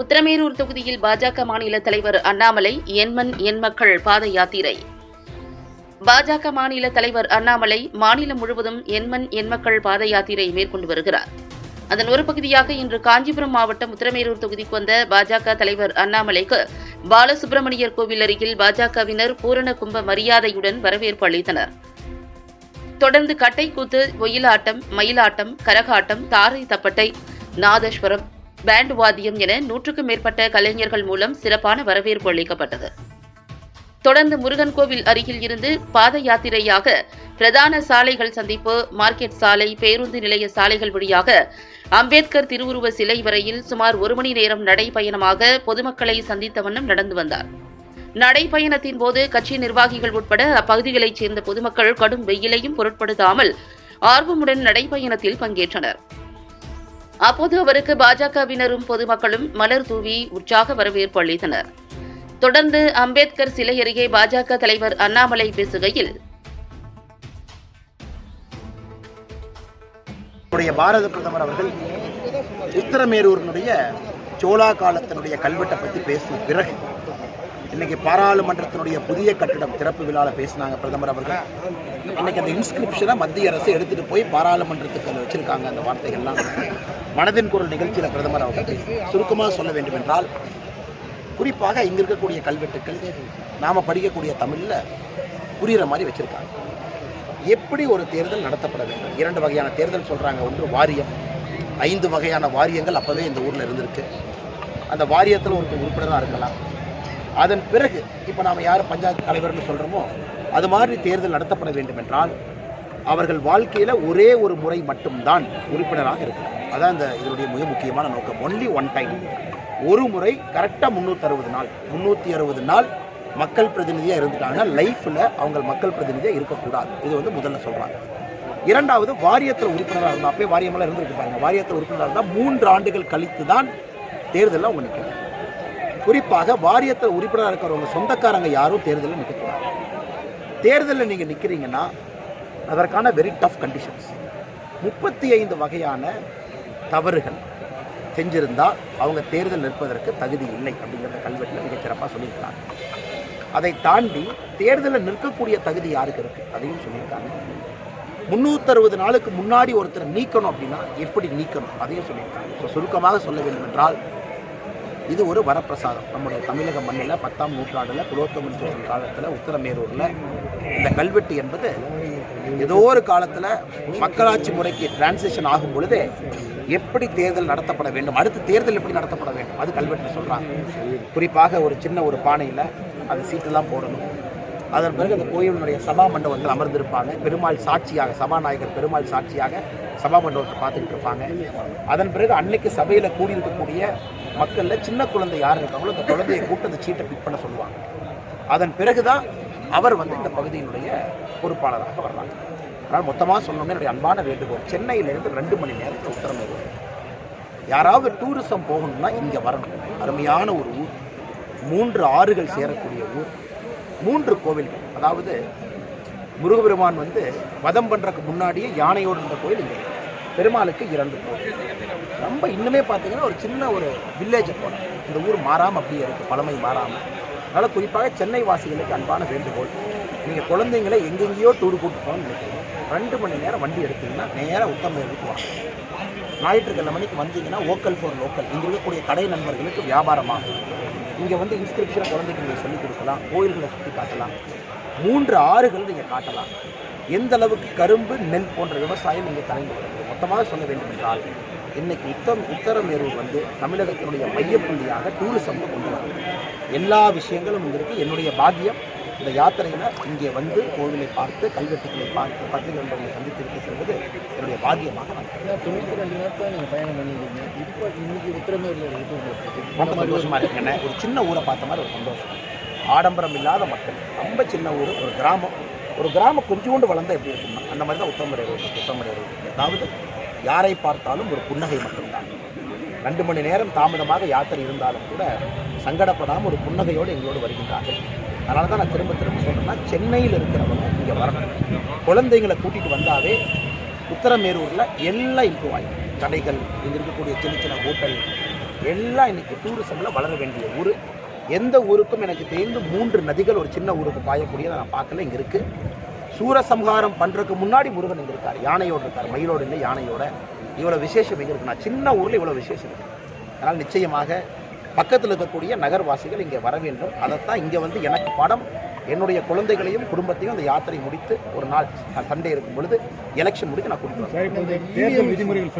உத்தரமேரூர் தொகுதியில் பாஜக மாநில தலைவர் அண்ணாமலை எண்மண் எண் மக்கள் பாத யாத்திரை. பாஜக மாநில தலைவர் அண்ணாமலை மாநிலம் முழுவதும் எண்மண் எண்மக்கள் பாத யாத்திரை மேற்கொண்டு வருகிறார். அதன் ஒரு பகுதியாக இன்று காஞ்சிபுரம் மாவட்டம் உத்தரமேரூர் தொகுதிக்கு வந்த பாஜக தலைவர் அண்ணாமலைக்கு பாலசுப்பிரமணியர் கோவில் அருகில் பாஜகவினர் பூரண கும்ப மரியாதையுடன் வரவேற்பு அளித்தனர். தொடர்ந்து கட்டைக்கூத்து ஒயிலாட்டம் மயிலாட்டம் கரகாட்டம் தாரை தப்பட்டை நாதஸ்வரம் பேண்ட் வாத்தியம் என நூற்றுக்கும் மேற்பட்ட கலைஞர்கள் மூலம் சிறப்பான வரவேற்பு அளிக்கப்பட்டது. தொடர்ந்து முருகன் கோவில் அருகில் இருந்து பாத யாத்திரையாக பிரதான சாலைகள் சந்திப்பு மார்க்கெட் சாலை பேருந்து நிலைய சாலைகள் வழியாக அம்பேத்கர் திருவுருவ சிலை வரையில் சுமார் ஒரு மணி நேரம் நடைபயணமாக பொதுமக்களை சந்தித்த வண்ணம் நடந்து வந்தார். நடைபயணத்தின் போது கட்சி நிர்வாகிகள் உட்பட அப்பகுதிகளைச் சேர்ந்த பொதுமக்கள் கடும் வெயிலையும் பொருட்படுத்தாமல் ஆர்வமுடன் நடைபயணத்தில் பங்கேற்றனர். அப்போது அவருக்கு பாஜகவினரும் பொதுமக்களும் மலர் தூவி உற்சாக வரவேற்பு அளித்தனர். தொடர்ந்து அம்பேத்கர் சிலை அருகே பாஜக தலைவர் அண்ணாமலை பேசுகையில் பாரத பிரதமர் அவர்கள் உத்தரமேரூரினுடைய சோழா காலத்தினுடைய கல்வெட்டை பற்றி பேசின பிறகு இன்னைக்கு பாராளுமன்றத்தினுடைய புதிய கட்டிடம் திறப்பு விழாவில் பேசினாங்க பிரதமர் அவர்கள். இன்னைக்கு அந்த இன்ஸ்கிரிப்ஷனை மத்திய அரசு எடுத்துட்டு போய் பாராளுமன்றத்துக்கு அதை வச்சிருக்காங்க அந்த வார்த்தைகள்லாம். மனதின் குரல் நிகழ்ச்சியில் பிரதமர் அவர்கள் பேசி சுருக்கமாக சொல்ல வேண்டும் என்றால் குறிப்பாக இங்கே இருக்கக்கூடிய கல்வெட்டுக்கள் நாம் படிக்கக்கூடிய தமிழில் புரிகிற மாதிரி வச்சுருக்காங்க. எப்படி ஒரு தேர்தல் நடத்தப்பட வேண்டும்? இரண்டு வகையான தேர்தல் சொல்கிறாங்க ஒன்று வாரியம். ஐந்து வகையான வாரியங்கள் அப்போவே இந்த ஊரில் இருந்திருக்கு. அந்த வாரியத்தில் ஒரு உறுப்பினராக இருக்கலாம். அதன் பிறகு இப்போ நாம் யார் பஞ்சாயத்து தலைவர்னு சொல்கிறோமோ அது மாதிரி தேர்தல் நடத்தப்பட வேண்டும் என்றால் அவர்கள் வாழ்க்கையில் ஒரே ஒரு முறை மட்டும்தான் உறுப்பினராக இருக்கணும் அதான் இந்த இதனுடைய மிக முக்கியமான நோக்கம். ஒன்லி ஒன் டைம் ஒரு முறை கரெக்டாக முந்நூற்றி அறுபது நாள். முந்நூற்றி அறுபது நாள் மக்கள் பிரதிநிதியாக இருந்துட்டாங்கன்னா லைஃப்பில் அவங்க மக்கள் பிரதிநிதியாக இருக்கக்கூடாது. இது வந்து முதல்ல சொல்கிறாங்க இரண்டாவது வாரியத்தில் உறுப்பினராக இருந்தால் அப்பயே வாரியமெல்லாம் இருந்திருக்கு பாருங்கள் வாரியத்தில் உறுப்பினராக இருந்தால் மூன்று ஆண்டுகள் கழித்து தான் தேர்தலில் அவங்க நிற்கிறாங்க குறிப்பாக வாரியத்தில் உறுப்பினராக இருக்கிறவங்க சொந்தக்காரங்க யாரும் தேர்தலில் நிற்கக்கூடாது தேர்தலில் நீங்கள் நிற்கிறீங்கன்னா அதற்கான வெரி டஃப் கண்டிஷன்ஸ் முப்பத்தி ஐந்து வகையான தவறுகள் செஞ்சிருந்தால் அவங்க தேர்தல் நிற்பதற்கு தகுதி இல்லை அப்படிங்கிறத கல்வெட்டில் மிகச்சிறப்பாக சொல்லியிருக்காங்க அதை தாண்டி தேர்தலில் நிற்கக்கூடிய தகுதி யாருக்கு இருக்குது அதையும் சொல்லியிருக்காங்க. முந்நூற்றறுபது நாளுக்கு முன்னாடி ஒருத்தர் நீக்கணும் அப்படின்னா எப்படி நீக்கணும்? அதையும் சொல்லியிருக்காங்க. ஸோ சுருக்கமாக சொல்ல வேண்டும் என்றால் இது ஒரு வரப்பிரசாதம். நம்முடைய தமிழக மண்ணில் பத்தாம் நூற்றாண்டில் குலோத்தமன் சோழன் காலத்தில் உத்தரமேரூரில் இந்த கல்வெட்டு என்பது ஏதோ ஒரு காலத்தில் மக்களாட்சி முறைக்கு டிரான்சிஷன் ஆகும் பொழுது எப்படி தேர்தல் நடத்தப்பட வேண்டும்? அடுத்து தேர்தல் எப்படி நடத்தப்பட வேண்டும்? அது கல்வெட்டு சொல்கிறாங்க குறிப்பாக ஒரு சின்ன ஒரு பானையில் அது சீட்டெல்லாம் போடணும். அதன் பிறகு அந்த கோயிலினுடைய சபா மண்டபத்தில் அமர்ந்திருப்பாங்க. பெருமாள் சாட்சியாக சபாநாயகர் பெருமாள் சாட்சியாக சபா மண்டபத்தை பார்த்துக்கிட்டு இருப்பாங்க. அதன் பிறகு அன்னைக்கு சபையில் கூடியிருக்கக்கூடிய மக்களில் சின்ன குழந்தை யார் இருக்காங்களோ அந்த குழந்தையை கூட்டு அந்த சீட்டை பிக் பண்ண சொல்லுவாங்க. அதன் பிறகு தான் அவர் வந்து இந்த பகுதியினுடைய பொறுப்பாளராக வர்றாங்க அதனால் மொத்தமாக சொல்லணும்னு என்னுடைய அன்பான வேண்டுகோள் சென்னையிலேருந்து ரெண்டு மணி நேரத்தில் உத்தரமேரூர் யாராவது டூரிசம் போகணும்னா இங்கே வரணும். அருமையான ஒரு ஊர். மூன்று ஆறுகள் சேரக்கூடிய ஊர். மூன்று கோவில்கள். அதாவது முருகபெருமான் வந்து வதம் பண்ணுறதுக்கு முன்னாடியே யானையோடு இருந்த கோயில் இங்கே. பெருமாளுக்கு இரண்டு கோவில். ரொம்ப இன்னுமே பார்த்தீங்கன்னா ஒரு சின்ன ஒரு வில்லேஜை போனோம் இந்த ஊர் மாறாமல் அப்படியே இருக்குது பழமை மாறாமல் அதனால் குறிப்பாக சென்னை வாசிகளுக்கு அன்பான வேண்டுகோள். நீங்கள் குழந்தைங்களை எங்கெங்கேயோ டூர் கூட்டு போகணும்னு நினைக்கிறீங்க. ரெண்டு மணி நேரம் வண்டி எடுத்தீங்கன்னா நேராக உத்தமருக்கு வாங்க. ஞாயிற்றுக்கிழமை மணிக்கு வந்தீங்கன்னா ஓக்கல் ஃபார் லோக்கல் இங்கே இருக்கக்கூடிய கடை நண்பர்களுக்கு வியாபாரமாக இங்கே வந்து இன்ஸ்கிரிப்ஷனை குழந்தைக்கு நீங்கள் சொல்லிக் கொடுக்கலாம். கோயில்களை சுற்றி காட்டலாம். மூன்று ஆறுகள் நீங்கள் காட்டலாம். எந்த அளவுக்கு கரும்பு நெல் போன்ற விவசாயம் இங்கே தலைந்து வருகிறது மொத்தமாக சொல்ல வேண்டும் என்றால் இன்னைக்கு உத்தம் உத்தரமேரூர் வந்து தமிழகத்தினுடைய மையப்புள்ளியாக டூரிசம் கொண்டு வரும் எல்லா விஷயங்களும் இங்கே இருக்குது என்னுடைய பாக்கியம் இந்த யாத்திரையில் இங்கே வந்து கோவிலை பார்த்து கல்வெட்டுக்களை பார்த்து பத்திரிகை நண்பர்களை சந்தித்திருக்க செல்வது என்னுடைய பாக்கியமாக தொண்ணூற்றி ரெண்டு நேரத்தில் நீங்கள் பயணம் பண்ணியிருக்கீங்க. இப்போ இன்னைக்கு உத்திரமேரில் ரொம்ப சந்தோஷமா இருக்குங்க ஒரு சின்ன ஊரை பார்த்த மாதிரி ஒரு சந்தோஷம். ஆடம்பரம் இல்லாத மக்கள். ரொம்ப சின்ன ஊர் ஒரு கிராமம். ஒரு கிராமம் கொஞ்சோண்டு வளர்ந்தா எப்படி இருக்கும்னா அந்த மாதிரி தான் உத்தமரை ரோடு உத்தமரை ரோடு அதாவது யாரை பார்த்தாலும் ஒரு புன்னகை மட்டும்தான். ரெண்டு மணி நேரம் தாமதமாக யாத்திரை இருந்தாலும் கூட சங்கடப்படாமல் ஒரு புன்னகையோடு எங்களோடு வருகின்றார்கள். அதனால தான் நான் திரும்ப திரும்ப சொல்கிறேன்னா சென்னையில் இருக்கிறவங்க இங்கே வரணும். குழந்தைங்களை கூட்டிகிட்டு வந்தாவே உத்தரமேரூரில் எல்லாம் இம்ப்ரூவ் ஆகும் கடைகள் இங்கே இருக்கக்கூடிய சின்ன சின்ன ஹோட்டல் எல்லாம் இன்றைக்கி டூரிசமில் வளர வேண்டிய ஊர். எந்த ஊருக்கும் எனக்கு தெரிந்து மூன்று நதிகள் ஒரு சின்ன ஊருக்கு பாயக்கூடியதை நான் பார்க்கல. இங்கே இருக்குது சூரசம்ஹாரம் பண்ணுறதுக்கு முன்னாடி முருகன் இங்கே இருக்கார். யானையோடு இருக்கார். மயிலோடு இல்லை யானையோட. இவ்வளோ விசேஷம் இங்கே இருக்கு? நான் சின்ன ஊரில் இவ்வளோ விசேஷம் இருக்குது அதனால் நிச்சயமாக பக்கத்தில் இருக்கக்கூடிய நகர்வாசிகள் இங்கே வர வேண்டும். அதைத்தான் இங்கே வந்து எனக்கு படம் என்னுடைய குழந்தைகளையும் குடும்பத்தையும் அந்த யாத்திரை முடித்து ஒரு நாள் சண்டே இருக்கும் பொழுது எலெக்ஷன் முடித்து நான் கொடுக்குறேன் விதிமுறைகள்